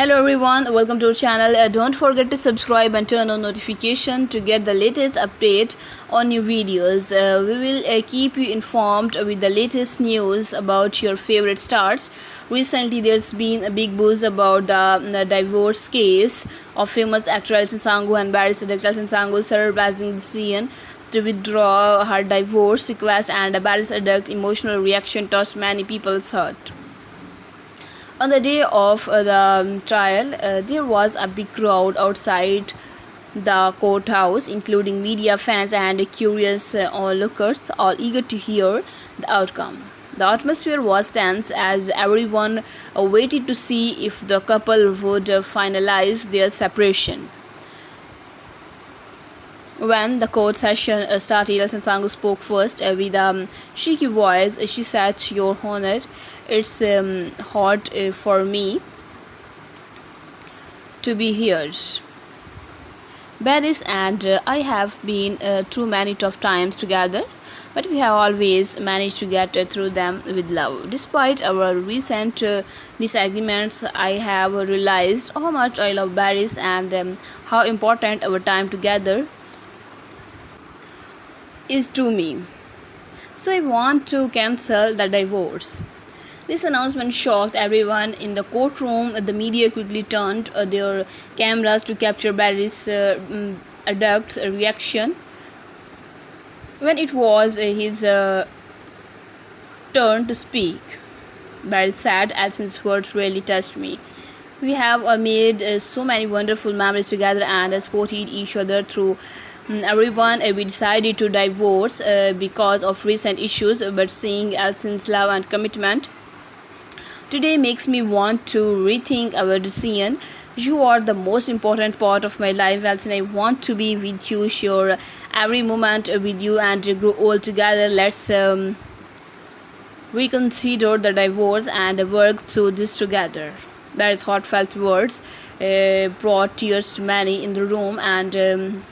Hello everyone, welcome to our channel. Uh, don't forget to subscribe and turn on notification to get the latest update on new videos. Uh, we will uh, keep you informed with the latest news about your favorite stars. Recently, there's been a big buzz about the, the divorce case of famous actor Elton Sangu and barrister Elton Sangu surprising decision to withdraw her divorce request and a barrister emotional reaction touched many people's heart. On the day of uh, the um, trial, uh, there was a big crowd outside the courthouse, including media fans and curious uh, onlookers, all eager to hear the outcome. The atmosphere was tense as everyone waited to see if the couple would finalize their separation. When the court session uh, started, Elson Sangu spoke first uh, with a um, shaky voice. She said, Your Honor, it's um, hard uh, for me to be here. Barris and uh, I have been uh, through many tough times together, but we have always managed to get uh, through them with love. Despite our recent uh, disagreements, I have realized how much I love Barris and um, how important our time together is to me. So I want to cancel the divorce. This announcement shocked everyone in the courtroom. The media quickly turned uh, their cameras to capture Barry's uh, mm, adult reaction. When it was uh, his uh, turn to speak, Barry said, Elson's words really touched me. We have uh, made uh, so many wonderful memories together and supported each other through everyone uh, we decided to divorce uh, because of recent issues but seeing Elson's love and commitment today makes me want to rethink our decision. You are the most important part of my life Elson I want to be with you sure. Every moment with you and grow old together let's um, reconsider the divorce and work through this together. Is heartfelt words uh, brought tears to many in the room and um,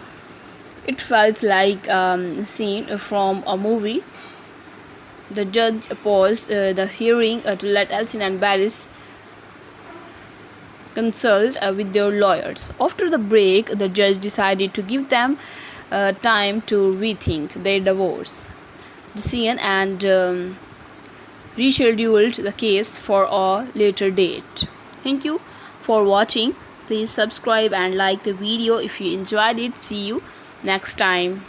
it felt like um, a scene from a movie. The judge paused uh, the hearing uh, to let Elsin and Barris consult uh, with their lawyers. After the break, the judge decided to give them uh, time to rethink their divorce decision and um, rescheduled the case for a later date. Thank you for watching. Please subscribe and like the video if you enjoyed it. See you next time